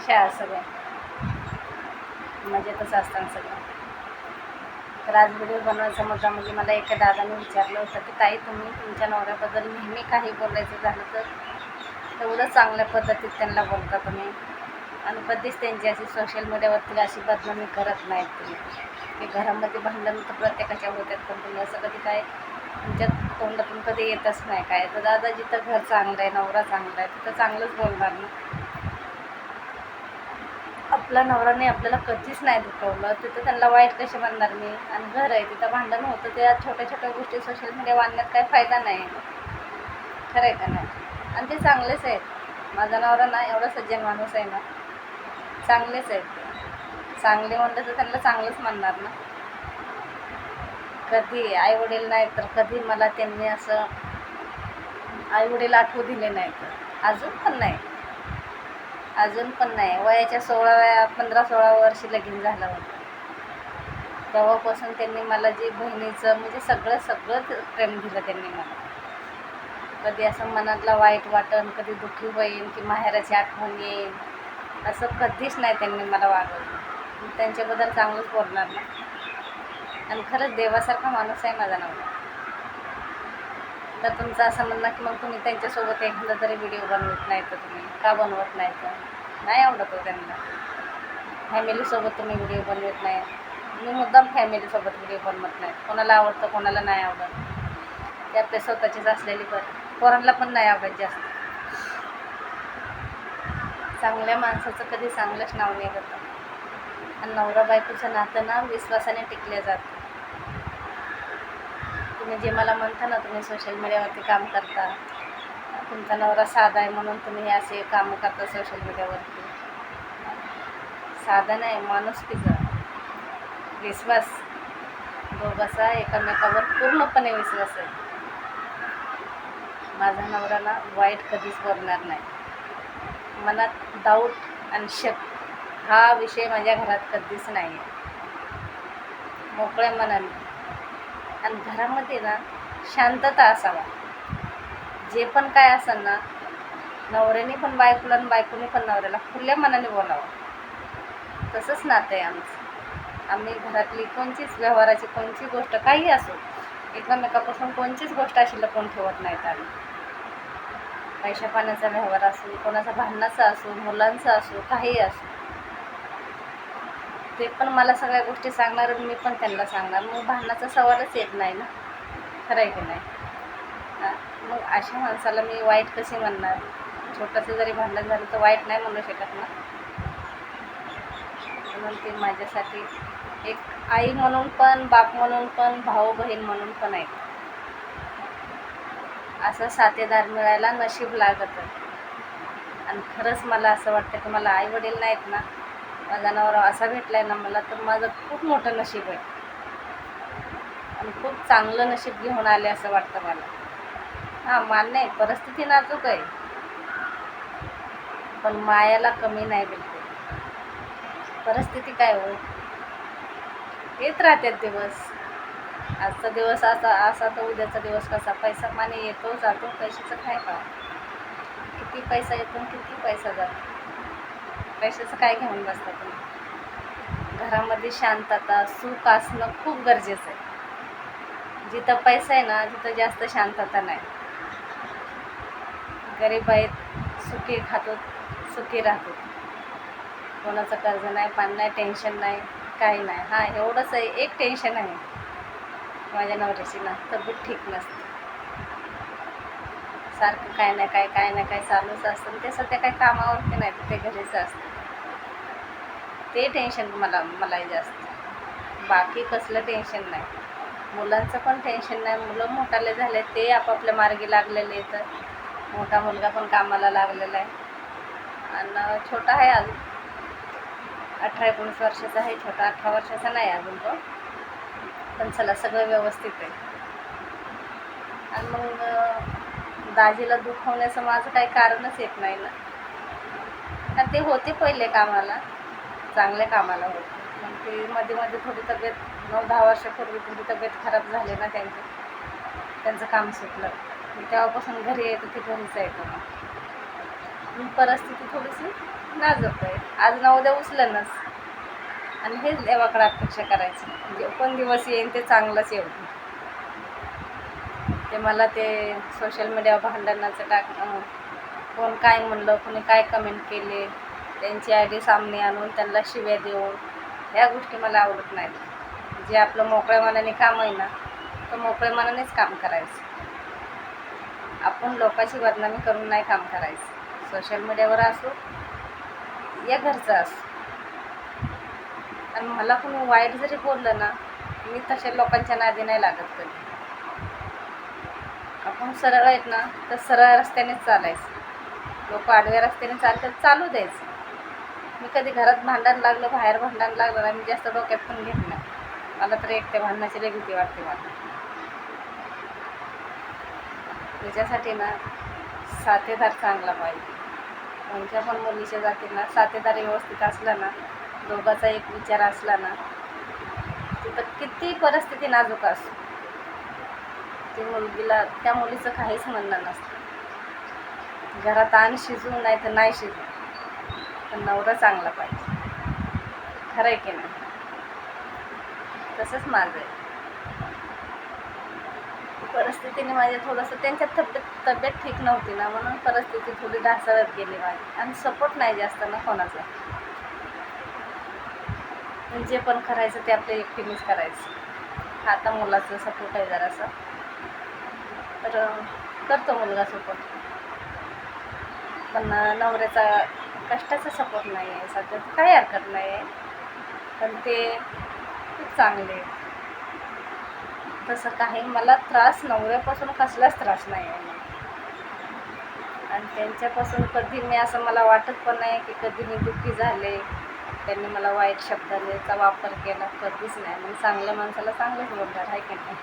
कशा आहात सगळ्या मजेतच असताना सगळं. तर आज व्हिडिओ बनवायचा मुद्दा म्हणजे मला एका दादाने विचारलं होतं की ताई तुम्ही तुमच्या नवऱ्याबद्दल नेहमी काही बोलायचं झालं तर? तेवढं चांगल्या पद्धतीत त्यांना बोलता तुम्ही. आणि कधीच त्यांची अशी सोशल मीडियावरती अशी बदनामी करत नाहीत तुम्ही. की घरामध्ये भांडण तर प्रत्येकाच्या होत्यात पण तुम्ही असं कधी काय तुमच्या तोंडातून कधी येतच नाही काय? तर दादा जिथं घर चांगलं आहे नवरा चांगला आहे तिथं चांगलंच बोलणार ना? आपला नवराने आपल्याला कधीच नाही दुखवलं. तिथं त्यांना वाईट कसे म्हणणार मी? आणि घर आहे तिथं भांडण होतं त्या छोट्या छोट्या गोष्टी सोशल मीडिया आणण्यात काही फायदा नाही. खरं आहे का नाही? आणि ते चांगलेच आहेत. माझा नवरा ना एवढा सज्जन माणूस आहे ना चांगलेच आहेत चांगले म्हणलं तर त्यांना चांगलंच म्हणणार ना. कधी आईवडील नाही तर कधी मला त्यांनी असं आईवडील आठवू दिले नाही तर. अजून पण नाही. अजून पण नाही. वयाच्या सोळाव्या पंधरा सोळा वर्षी लगीन झालं होतं. तेव्हापासून त्यांनी मला जे बहिणीचं म्हणजे सगळं सगळं प्रेम दिलं त्यांनी मला. कधी असं मनातला वाईट वाटण कधी दुःखी होईन की माहेराची आठवण येईल असं कधीच नाही त्यांनी मला वागवलं. त्यांच्याबद्दल चांगलंच बोलणार ना आणि खरंच देवासारखा माणूस आहे माझा नवरा. तर तुमचं असं म्हणणं की मग तुम्ही त्यांच्यासोबत एखादा तरी व्हिडिओ बनवत नाही तर तुम्ही का बनवत नाही तर? नाही आवडत हो त्यांना. फॅमिलीसोबत तुम्ही व्हिडिओ बनवत नाही. मी मुद्दाम फॅमिलीसोबत व्हिडिओ बनवत नाही. कोणाला आवडतं कोणाला नाही आवडत. ते आपल्या स्वतःचीच असलेली बरं पोरांना पण नाही आवडत जास्त. चांगल्या माणसाचं कधी चांगलंच नाव नाही करतं आणि नवरा बायकोचं नातं ना विश्वासाने टिकल्या जातं. तुम्ही जे मला म्हणता ना तुम्ही सोशल मीडियावरती काम करता तुमचा नवरा साधा आहे म्हणून तुम्ही हे असे कामं करता सोशल मीडियावरती साधा नाही माणूस तिचं विश्वास. दोघाचा एकमेकावर पूर्णपणे विश्वास आहे. माझा नवरा ना वाईट कधीच बोलणार नाही. मनात डाऊट आणि शक हा विषय माझ्या घरात कधीच नाही आहे मोकळ्या मनाने. आणि घरामध्ये ना शांतता असावा. जे पण काय असेल ना नवऱ्याने पण बायकोला आणि बायकोने पण नवऱ्याला खुल्या मनाने बोलावं. तसंच नातं आहे आमचं. आम्ही घरातली कोणचीच व्यवहाराची कोणची गोष्ट काही असो एकमेकापासून कोणचीच गोष्ट अशी लपवून ठेवत नाहीत आम्ही. पैशा पाण्याचा व्यवहार असो कोणाचा भांडणाचा असो मुलांचा असो काही असो. ते पण मला सगळ्या गोष्टी सांगणार आणि मी पण त्यांना सांगणार. मग भांडणाचा सवालच येत नाही ना. खरं आहे की नाही? मग अशा माणसाला मी वाईट कशी म्हणणार? छोटंसं जरी भांडण झालं तर वाईट नाही म्हणू शकत ना. म्हणून ते माझ्यासाठी एक आई म्हणून पण बाप म्हणून पण भाऊ बहीण म्हणून पण आहे. असं साथीदार मिळायला नशीब लागतं. आणि खरंच मला असं वाटतं की मला आई वडील नाहीत ना. माझा नवरा असा भेटला आहे ना मला तर माझं खूप मोठं नशीब आहे. आणि खूप चांगलं नशीब घेऊन आले असं वाटतं मला. हां मान्य आहे परिस्थिती नाजूक आहे. पण मायाला कमी नाही बिलकुल परिस्थिती काय हो? येत राहतात दिवस. आजचा दिवस असा असा तर उद्याचा दिवस कसा? पैसा माने येतो जातो पैशाचं काय का किती पैसा येतो किती पैसा जातो? पैशाचं काय घेऊन बसता तुम्ही? घरामध्ये शांतता सुख असणं खूप गरजेचं आहे. जिथं पैसा आहे ना तिथं जास्त शांतता नाही. गरीब आहेत सुखी खातो सुखी राहतो. कोणाचं कर्ज नाही पान नाही टेन्शन नाही काही नाही. हां एवढंच आहे एक टेन्शन आहे. माझ्या नवऱ्याची ना तब्येत ठीक नसते. सारखं काय नाही काय काय नाही काय चालूच असतं. आणि ते सध्या काही कामावरती नाही तिथे ते घरीच असतं ते टेन्शन मला मलाही जास्त. बाकी कसलं टेन्शन नाही. मुलांचं पण टेन्शन नाही. मुलं मोठाले झाले ते आपापल्या मार्गी लागलेले तर मोठा मुलगा पण कामाला लागलेला आहे. आणि छोटा आहे अजून. अठरा एकोणीस वर्षाचा आहे. छोटा अठरा वर्षाचा नाही अजून तो. पण चला सगळं व्यवस्थित आहे. आणि मग दाजीला दुखवण्याचं माझं काही कारणच येत नाही ना. आणि ते होते पहिले कामाला. चांगल्या कामाला होतं. मग ते मध्ये मध्ये थोडी तब्येत नऊ दहा वर्षापूर्वी थोडी तब्येत खराब झाली ना त्यांची त्यांचं काम सुटलं. मी तेव्हापासून घरी येतं ते घरीच येतं मग. परिस्थिती थोडीशी नाजूक आहे. आज ना उद्या उचलनच. आणि हेच देवाकडे अपेक्षा करायची. म्हणजे पण दिवस येईन ते चांगलंच येऊ ते मला ते सोशल मीडियावर भांडणाचं टाक कोण काय म्हणलं कोणी काय कमेंट केले त्यांची आय डी सामने आणून त्यांना शिव्या देऊन ह्या गोष्टी मला आवडत नाहीत. जे आपलं मोकळ्या मनाने काम आहे ना तर मोकळ्या मनानेच काम करायचं. आपण लोकांची बदनामी करून नाही काम करायचं. सोशल मीडियावर असो या घरचं असो. आणि मला पण वाईट जरी बोललं ना मी तशा लोकांच्या नादी नाही लागत कधी. आपण सरळ आहेत ना तर सरळ रस्त्यानेच चालायचं. लोक आडव्या रस्त्याने चालतात चालू द्यायचं. मी कधी घरात भांडण लागलं बाहेर भांडण लागलं ना मी जास्त डोक्यात पण घेत नाही. मला तर एकट्या भांडणाची लई भीती वाटते मला. त्याच्यासाठी ना साथीदार चांगला पाहिजे. कोणत्या पण मुलीच्या जातीला साथीदार व्यवस्थित असला ना दोघाचा एक विचार असला ना तिथं किती परिस्थिती नाजूक असो ती मुलगीला त्या मुलीचं काहीच म्हणणं नसतं. घरात आण शिजू नाही तर नाही शिजू. पण नवरा चांगला पाहिजे. खरं आहे की नाही? तसंच माझं आहे. परिस्थितीने माझ्या थोडंसं त्यांच्या तब्येत तब्येत ठीक नव्हती ना म्हणून परिस्थिती थोडी ढासळत गेली माझी. आणि सपोर्ट नाही जास्त ना कोणाचा. जे पण करायचं ते आपल्या एकटीनेच करायचं. आता मुलाचं सपोर्ट आहे जरासं. तर करतो मुलगा सपोर्ट पण नवऱ्याचा कष्टाचा सपोर्ट नाही आहे सध्या तर काही हरकत नाही आहे. पण ते खूप चांगले आहे. तसं काही मला त्रास नवऱ्यापासून कसलाच त्रास नाही आहे. आणि त्यांच्यापासून कधी मी असं मला वाटत पण नाही की कधी मी दुःखी झाले त्यांनी मला वाईट शब्दांचा वापर केला कधीच नाही. मग चांगल्या माणसाला चांगलंच बोलणार आहे की नाही?